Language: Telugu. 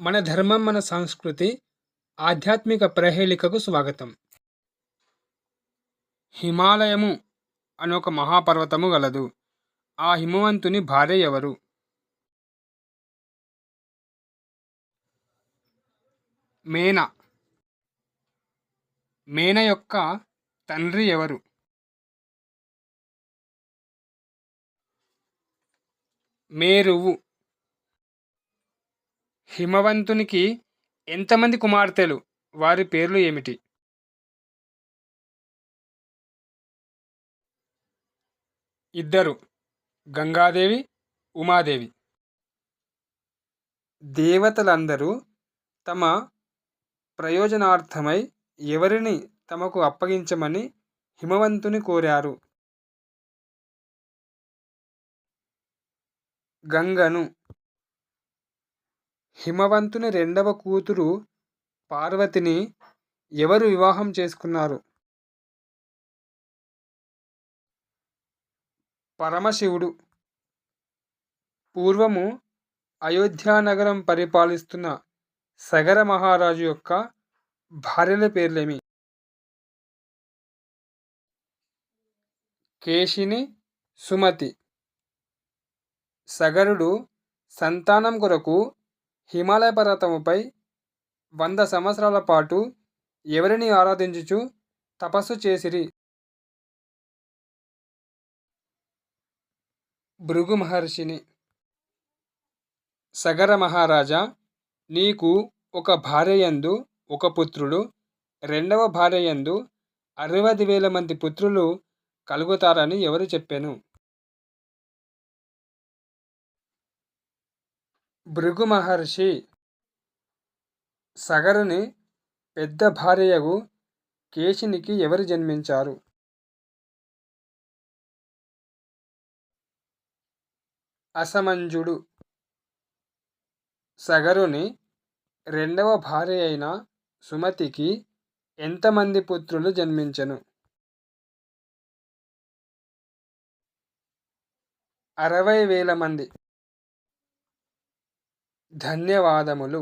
మన ధర్మం మన సంస్కృతి ఆధ్యాత్మిక ప్రహేళికకు స్వాగతం. హిమాలయము అని ఒక మహాపర్వతము గలదు. ఆ హిమవంతుని భార్య ఎవరు? మేన. మేన యొక్క తండ్రి ఎవరు? మేరువు. హిమవంతునికి ఎంతమంది కుమార్తెలు? వారి పేర్లు ఏమిటి? ఇద్దరు. గంగాదేవి ఉమాదేవి. దేవతలందరూ తమ ప్రయోజనార్థమై ఎవరిని తమకు అప్పగించమని హిమవంతుని కోరారు. గంగను హిమవంతుని రెండవ కూతురు పార్వతిని ఎవరు వివాహం చేసుకున్నారు? పరమశివుడు. పూర్వము అయోధ్యానగరం పరిపాలిస్తున్న సగర మహారాజు యొక్క భార్యల పేర్లేమి? కేశిని సుమతి. సగరుడు సంతానం కొరకు హిమాలయ పర్వతముపై వంద సంవత్సరాల పాటు ఎవరిని ఆరాధించుచు తపస్సు చేసిరి? భృగు మహర్షిని. సగర మహారాజా నీకు ఒక భార్యయందు ఒక పుత్రుడు రెండవ భార్యయందు అరవై వేల మంది పుత్రులు కలుగుతారని ఎవరు చెప్పాను? భృగు మహర్షి సగరుని పెద్ద భార్యయగు కేశినికి ఎవరు జన్మించారు? అసమంజుడు సగరుని రెండవ భార్య అయిన సుమతికి ఎంతమంది పుత్రులు జన్మించెను? అరవై వేల మంది. ధన్యవాదములు.